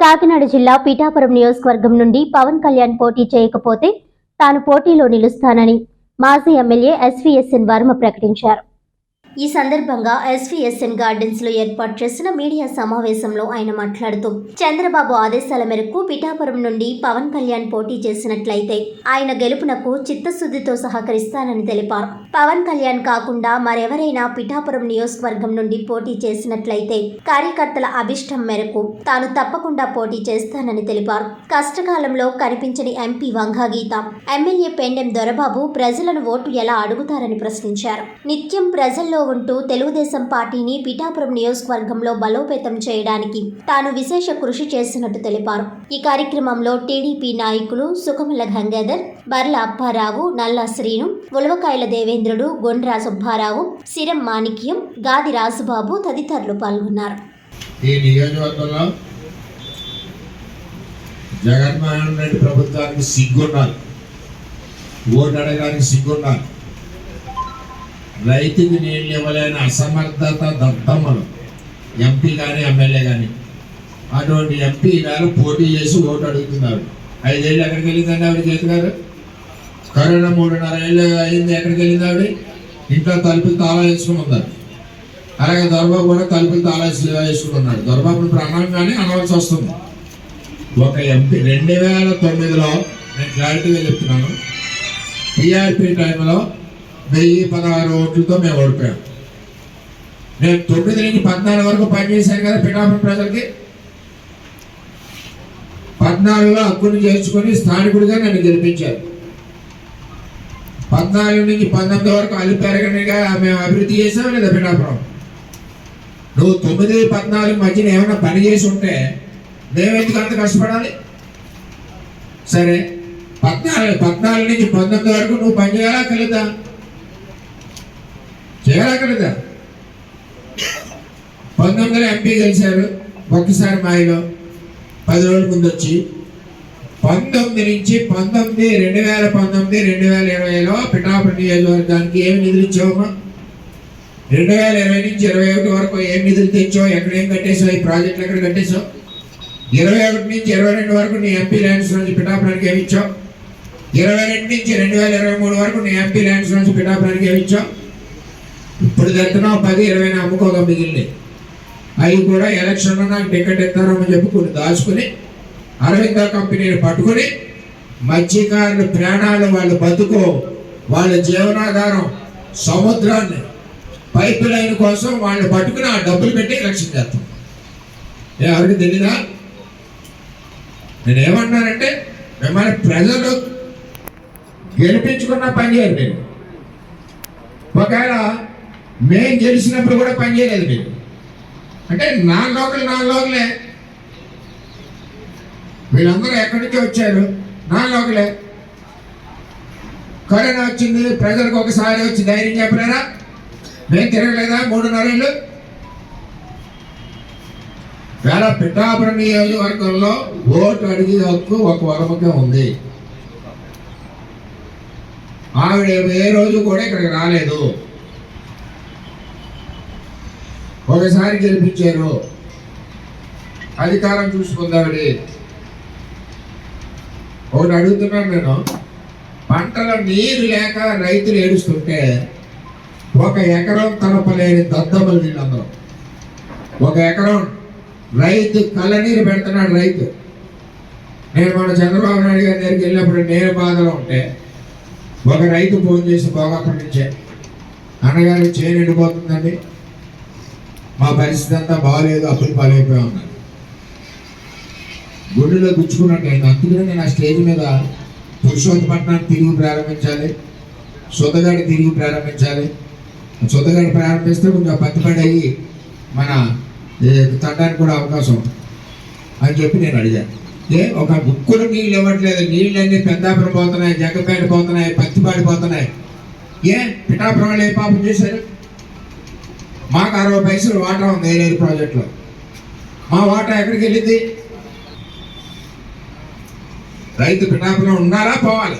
కాకినాడ జిల్లా పీఠాపురం నియోజకవర్గం నుండి పవన్ కళ్యాణ్ పోటీ చేయకపోతే తాను పోటీలో నిలుస్తానని మాజీ ఎమ్మెల్యే ఎస్వీఎస్ఎన్ వర్మ ప్రకటించారు. ఈ సందర్భంగా ఎస్వీఎస్ఎన్ గార్డెన్స్లో ఏర్పాటు చేసిన మీడియా సమావేశంలో ఆయన మాట్లాడుతూ చంద్రబాబు ఆదేశాల మేరకు పిఠాపురం నుండి పవన్ కళ్యాణ్ పోటీ చేసినట్లయితే ఆయన గెలుపునకు చిత్తశుద్ధితో సహకరిస్తానని తెలిపారు. పవన్ కళ్యాణ్ కాకుండా మరెవరైనా పిఠాపురం నియోజకవర్గం నుండి పోటీ చేసినట్లయితే కార్యకర్తల అభిష్టం మేరకు తాను తప్పకుండా పోటీ చేస్తానని తెలిపారు. కష్టకాలంలో కనిపించని ఎంపీ వంగాగీత ఎమ్మెల్యే పెండెం దొరబాబు ప్రజలను ఓటు ఎలా అడుగుతారని ప్రశ్నించారు. నిత్యం ప్రజల్లో ఉంటూ తెలుగుదేశం పార్టీని పిఠాపురం నియోజకవర్గంలో బలోపేతం చేయడానికి తాను విశేష కృషి చేసినట్టు తెలిపారు. ఈ కార్యక్రమంలో టీడీపీ నాయకులు సుఖముల గంగాధర్ బర్ల అప్పారావు నల్ల శ్రీను ఉలవకాయల దేవేంద్రుడు గొండ్రా సుబ్బారావు సిరం మాణిక్యం గాది రాజుబాబు తదితరులు పాల్గొన్నారు. ఈ నియోజకవర్గంలో జగన్మోహన్ రెడ్డి ప్రభుత్వానికి సిగ్గున్నారు ఓటు అడగడానికి సిగ్గున్నారు రైతుకి నీళ్ళు ఇవ్వలేని అసమర్థత దత్తమ్మలు ఎంపీ కానీ ఎమ్మెల్యే కానీ అటువంటి ఎంపీ వేళ పోటీ చేసి ఓటు అడుగుతున్నారు. ఐదేళ్ళు ఎక్కడికి వెళ్ళిందండి ఆవిడ చేతి గారు కరోనా మూడున్నర ఏళ్ళు అయింది ఎక్కడికి వెళ్ళింది ఆవిడ? ఇంట్లో తలుపులు తాళా వేసుకుని ఉన్నారు అలాగే దొరబాబు కూడా తలుపులు తాళా వేసుకుని ఉన్నాడు దొరబాబు ప్రణాళికగానే అనవలసి వస్తుంది. ఒక ఎంపీ రెండు వేల తొమ్మిదిలో నేను క్లారిటీగా చెప్తున్నాను. టీఆర్పీ టైంలో వెయ్యి పదహారు ఓట్లతో మేము ఓడిపోయాం. నేను తొమ్మిది నుంచి పద్నాలుగు వరకు పనిచేశాను కదా పిఠాపురం ప్రజలకి. పద్నాలుగులో హక్కును చేర్చుకొని స్థానికుడిగా నన్ను గెలిపించారు. పద్నాలుగు నుంచి పంతొమ్మిది వరకు అలిపెరగనిగా మేము అభివృద్ధి చేసాం లేదా పిఠాపురం? నువ్వు తొమ్మిది పద్నాలుగు మధ్యన ఏమైనా పని చేసి ఉంటే మేమెందుకు అంత కష్టపడాలి? సరే. పద్నాలుగు పద్నాలుగు నుంచి పంతొమ్మిది వరకు నువ్వు పని చేయాలా కలుదా? చేయాలా కలుదా? పంతొమ్మిదిలో ఎంపీ గెలిచారు ఒక్కసారి మాయలో. పది రోజుల ముందు వచ్చి పంతొమ్మిది నుంచి పంతొమ్మిది రెండు వేల పంతొమ్మిది రెండు వేల ఇరవైలో పిఠాపురం నియోజకవర్గానికి ఏమి నిధులు ఇచ్చావమ్మా? రెండు వేల ఇరవై నుంచి ఇరవై ఒకటి వరకు ఏం నిధులు తెచ్చావు? ఎక్కడ ఏం కట్టేసావు ఈ ప్రాజెక్టులు ఎక్కడ కట్టేసావు ఇరవై ఒకటి నుంచి ఇరవై రెండు వరకు నీ ఎంపీ ల్యాండ్స్ నుంచి పిఠాపురానికి ఏమి ఇచ్చావు? ఇరవై రెండు నుంచి రెండు వేల ఇరవై మూడు వరకు నీ ఎంపీ ల్యాండ్స్ నుంచి పిఠాపురానికి ఏమి ఇచ్చావు? ఇప్పుడు తెస్తున్నావు పది ఇరవై అమ్ముకోగా మిగిలినాయి అవి కూడా ఎలక్షన్లో నాకు టికెట్ ఇస్తారని చెప్పి కొన్ని దాచుకుని అరవింద కంపెనీని పట్టుకుని మత్స్యకారుల ప్రాణాలు వాళ్ళ బతుకు వాళ్ళ జీవనాధారం సముద్రాన్ని పైప్ లైన్ కోసం వాళ్ళు పట్టుకుని ఆ డబ్బులు పెట్టి రక్షించేస్తాం చేస్తాం. ఏ ఎవరికి తెలీదా? నేను మిమ్మల్ని ప్రజలు గెలిపించుకున్న పని చేయరు మీరు. ఒకవేళ మేము గెలిచినప్పుడు కూడా పని చేయలేదు మీరు. అంటే నాలుగు లోకలు నాలుగు లోకలే వీళ్ళందరూ ఎక్కడి నుంచి వచ్చారు? నా లోకలే కరోనా వచ్చింది ప్రజలకు ఒకసారి వచ్చి ధైర్యం చెప్పలేరా? మేము తిరగలేదా? మూడున్నర ఏళ్ళు? వేళ పిఠాపురం నియోజకవర్గంలో ఓటు అడిగే హక్కు ఒక వరమకే ఉంది. ఆవిడ ఏ రోజు కూడా ఇక్కడికి రాలేదు. ఒకసారి గెలిపించారు. అధికారం చూసుకుందావిడి ఒకటి అడుగుతున్నాను నేను పంటలో నీరు లేక రైతులు ఏడుస్తుంటే ఒక ఎకరం తలపలేని దద్దమ్మలు వీళ్ళందరూ ఒక ఎకరం రైతు కళ్ళనీరు పెడుతున్నాడు రైతు. నేను మన చంద్రబాబు నాయుడు గారి దగ్గరికి వెళ్ళినప్పుడు నేను బాధలో ఉంటే ఒక రైతు ఫోన్ చేసి భోగాపటి నుంచే అన్నగారు చేను ఎండిపోతుందండి. మా పరిస్థితి అంతా బాగాలేదు అప్పులు పాలైపోయి ఉన్నాను గుండెలో గుచ్చుకున్నట్టు అయింది. అందుకనే నేను ఆ స్టేజ్ మీద పురుషోత్తపట్నాన్ని తిరిగి ప్రారంభించాలి. సొంతగాడి తిరిగి ప్రారంభించాలి. సొంతగాడి ప్రారంభిస్తే కొంచెం పత్తిపడి అయ్యి మన తడ్డానికి తట్టడానికి కూడా అవకాశం ఉంది. అని చెప్పి నేను అడిగాను ఏ ఒక బుక్కులు నీళ్ళు ఇవ్వట్లేదు. నీళ్ళన్నీ పెద్దాపురం పోతున్నాయి జగ్గపేట పోతున్నాయి పత్తిపాడి పోతున్నాయి. ఏ పిఠాపురం వాళ్ళు ఏ పాపం చేశారు? మాకు అరవై పైసలు వాటా ఉంది ఏలేరు ప్రాజెక్టులో. మా వాటా ఎక్కడికి వెళ్ళింది? రైతు పిఠాపురం ఉన్నారా? పోవాలి.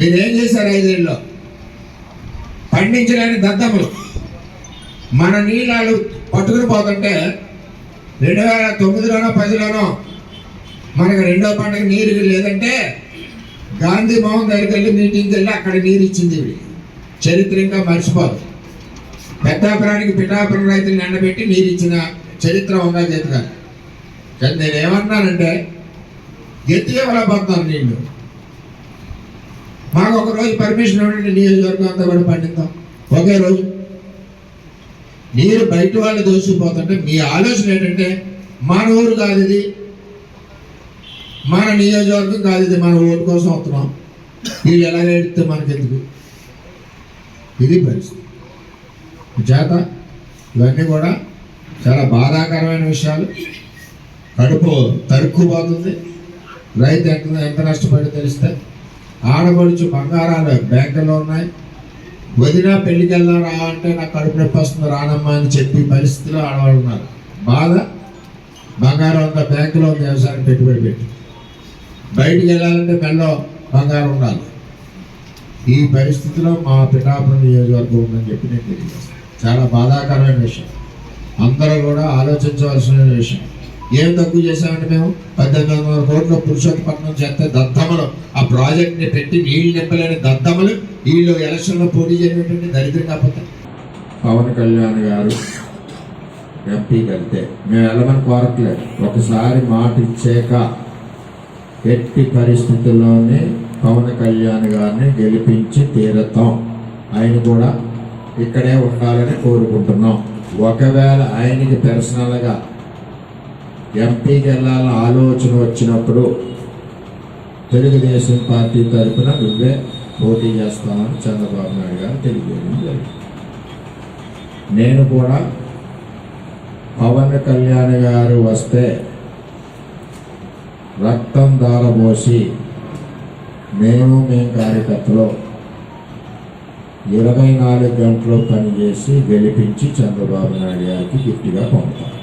మీరు ఏం చేశారు ఐదేళ్ళలో పండించలేని దద్దములు. మన నీళ్ళు పట్టుకుని పోతుంటే రెండు వేల తొమ్మిదిలోనో పదిలోనో మనకు రెండో పండుగ నీరు లేదంటే గాంధీ భవన్ దగ్గరికి వెళ్ళి మీటింగ్కి వెళ్ళి అక్కడ నీరు ఇచ్చింది చరిత్ర ఇంకా మర్చిపోదు. పెద్దాపురానికి పిఠాపురం రైతులు ఎండబెట్టి నీరు ఇచ్చిన చరిత్ర ఉందా చేతిగా కానీ నేను ఏమన్నానంటే ఎత్తి ఇవ్వలేకపోతున్నాను నీళ్ళు మాకు ఒక రోజు పర్మిషన్ ఉండండి నియోజకవర్గం అంతా కూడా పండిద్దాం. ఒకే రోజు. నీరు బయట వాళ్ళు దోసుకుపోతుంటే మీ ఆలోచన ఏంటంటే మన ఊరు కాదు ఇది. మన నియోజకవర్గం కాదు ఇది మన ఓటు కోసం వస్తున్నాం. వీళ్ళు ఎలా ఎడితే మనకెందుకు? ఇది పరిస్థితి. చేత ఇవన్నీ కూడా చాలా బాధాకరమైన విషయాలు. కడుపు తరుక్కుపోతుంది. రైతు ఎంత ఎంత నష్టపడి తెలిస్తే ఆడబడుచు బంగారాలు బ్యాంకులో ఉన్నాయి. వదిన పెళ్ళికి వెళ్దాం రా అంటే నాకు కడుపు నొప్పి వస్తుంది రానమ్మా అని చెప్పి పరిస్థితిలో ఆడవాళ్ళు ఉన్నారు. బాధ? బంగారం అంతా బ్యాంకులో ఉంది వ్యవసాయం పెట్టుబడి పెట్టి. బయటికి వెళ్ళాలంటే మెల్లో బంగారం ఉండాలి. ఈ పరిస్థితిలో మా పిఠాపురం నియోజకవర్గం ఉందని చెప్పి నేను తెలియజేస్తాను. చాలా బాధాకరమైన విషయం. అందరూ కూడా ఆలోచించవలసిన విషయం. ఏం తక్కువ చేసామంటే మేము? పద్దెనిమిది వందల కోట్ల పురుషోత్తపట్నం చేస్తే దద్దమలు. ఆ ప్రాజెక్ట్ని పెట్టి నీళ్ళు నింపలేని దద్దమలు వీళ్ళు ఎలక్షన్లో పోటీ చేయనటువంటి దరిద్రం కాకపోతే. పవన్ కళ్యాణ్ గారు ఎంపీ కలితే మేము వెళ్ళమని కోరట్లేదు. ఒకసారి మాట ఇచ్చాక ఎట్టి పరిస్థితుల్లోనే పవన్ కళ్యాణ్ గారిని గెలిపించి తీరతాం. ఆయన కూడా ఇక్కడే ఉండాలని కోరుకుంటున్నాం. ఒకవేళ ఆయనకి పర్సనల్గా ఎంపీకి వెళ్ళాలని ఆలోచన వచ్చినప్పుడు తెలుగుదేశం పార్టీ తరఫున నువ్వే పోటీ చేస్తామని చంద్రబాబు నాయుడు గారు తెలియజేయడం జరిగింది. నేను కూడా పవన్ కళ్యాణ్ గారు వస్తే రక్తం దారబోసి మేము మేము కార్యకర్తలో ఇరవై నాలుగు గంటలు పనిచేసి గెలిపించి చంద్రబాబు నాయుడు గారికి గిఫ్ట్గా పంపుతాం.